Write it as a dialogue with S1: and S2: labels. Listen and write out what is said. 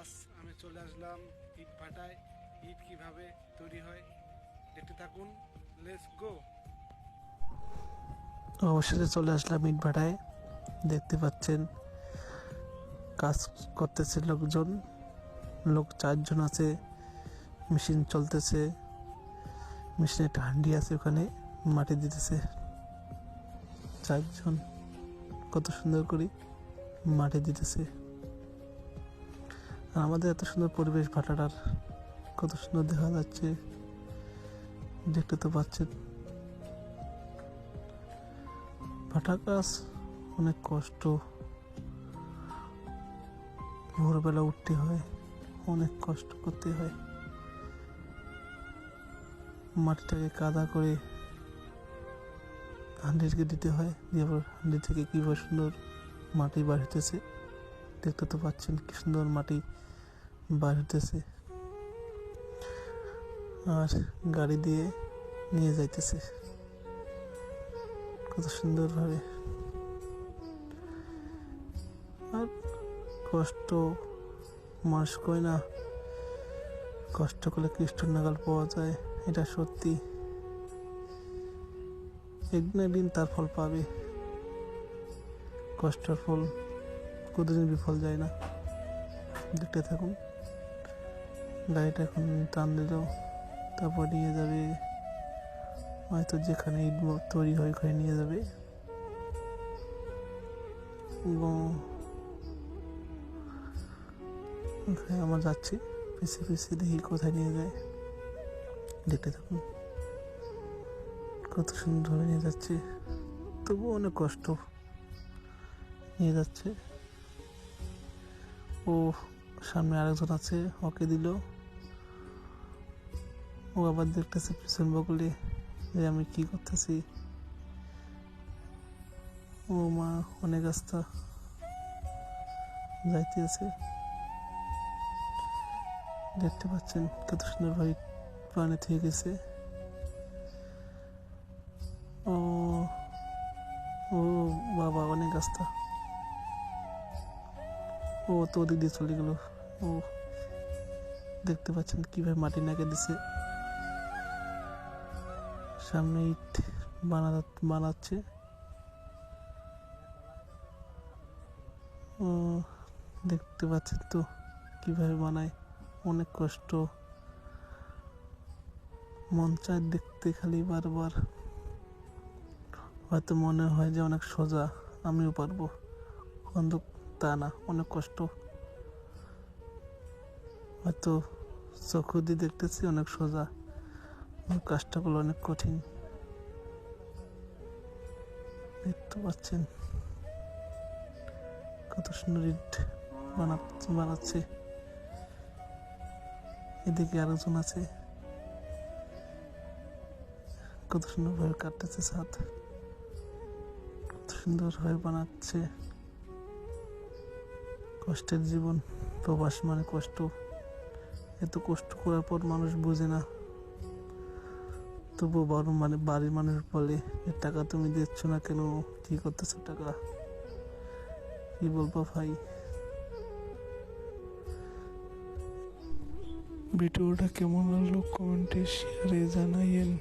S1: আজ আমি চলে আসলাম ইট ভাটায় ইট কীভাবে তৈরি হয় দেখতে থাকুন। লেটস গো
S2: অবশেষে চলে আসলাম ইট ভাটায় দেখতে পাচ্ছেন, কাজ করতেছে লোকজন। লোক চারজন আছে, মেশিন চলতেছে। মেশিনে একটা হান্ডি আছে ওখানে, মাটি দিতেছে। চারজন, কত সুন্দর করে মাটি দিতেছে। আমাদের এত সুন্দর পরিবেশ ভাটাটার কত সুন্দর দেখা যাচ্ছে, দেখতে তো পাচ্ছেন। ভাটা কাজ অনেক কষ্ট, ভোরবেলা উঠতে হয়, অনেক কষ্ট করতে হয়। মাটিটাকে কাদা করে হান্ডিকে দিতে হয়, দিয়ে হান্ডি থেকে কীভাবে সুন্দর মাটি বার হইতেছে। দেখতে তো পাচ্ছেন কি সুন্দর মাটি বার হইতেছে। আর গাড়ি দিয়ে নিয়ে যাইতেছে। কত সুন্দরভাবে। আর কষ্ট মানুষ কই না, কষ্ট করলে কৃষ্ণ নাগাল পাওয়া যায়, এটা সত্যি। একদিন একদিন তার ফল পাবে। কষ্টের ফল কতদিন বিফল যায় না? দেখতে থাকুন। গাড়িটা এখন টান দিল। তারপর নিয়ে যাবে। হয়তো যেখানে ইট তৈরি হয় ওখানে নিয়ে যাবে। এবং ওখানে আমরা যাচ্ছি। পিছিয়ে পিছিয়ে দেখি কোথায় নিয়ে যায়। দেখতে থাকুন। কত সুন্দরভাবে নিয়ে যাচ্ছে। তবুও অনেক কষ্ট। নিয়ে যাচ্ছে। ও সামনে আরেকজন আছে ওকে দিল। ও আবার দেখতেছে পিছন বগলে যে আমি কি করতেছি। ও মা, অনেক রাস্তা যাইতে আছে দেখতে পাচ্ছেন কত সুন্দরভাবে প্রাণে থেকে গেছে। ও ও, বাবা, অনেক রাস্তা। ও তো ওদিক দিয়ে চলে গেল। ও দেখতে পাচ্ছেন কীভাবে মাটি নাকে দিছে। সামনে ইট বানা বানাচ্ছে। ও দেখতে পাচ্ছেন তো কীভাবে বানায়। অনেক কষ্ট। মন চায় দেখতে খালি বারবার। হয়তো মনে হয় যে অনেক সোজা। আমিও পারব। কিন্তু তা না অনেক কষ্ট। হয়তো চক্ষু দিয়ে দেখতেছি, অনেক সোজা। কিন্তু কাজটা করলে অনেক কঠিন। দেখতে পাচ্ছেন কত সুন্দর ইট বানাচ্ছে। এদিকে আছে। কত সুন্দরভাবে কাটতেছে ছাদ। কত সুন্দরভাবে বানাচ্ছে। কষ্টের জীবন, প্রবাস মানে কষ্ট। এত কষ্ট করার পর মানুষ বোঝে না। তবুও বড় মানে বাড়ির মানুষ বলে, এ টাকা তুমি দিচ্ছ না কেন? কি করতেছো টাকা? কি বলব ভাই?
S1: ভিডিওটা কেমন লাগল? কমেন্টে শেয়ারে জানাইয়েন।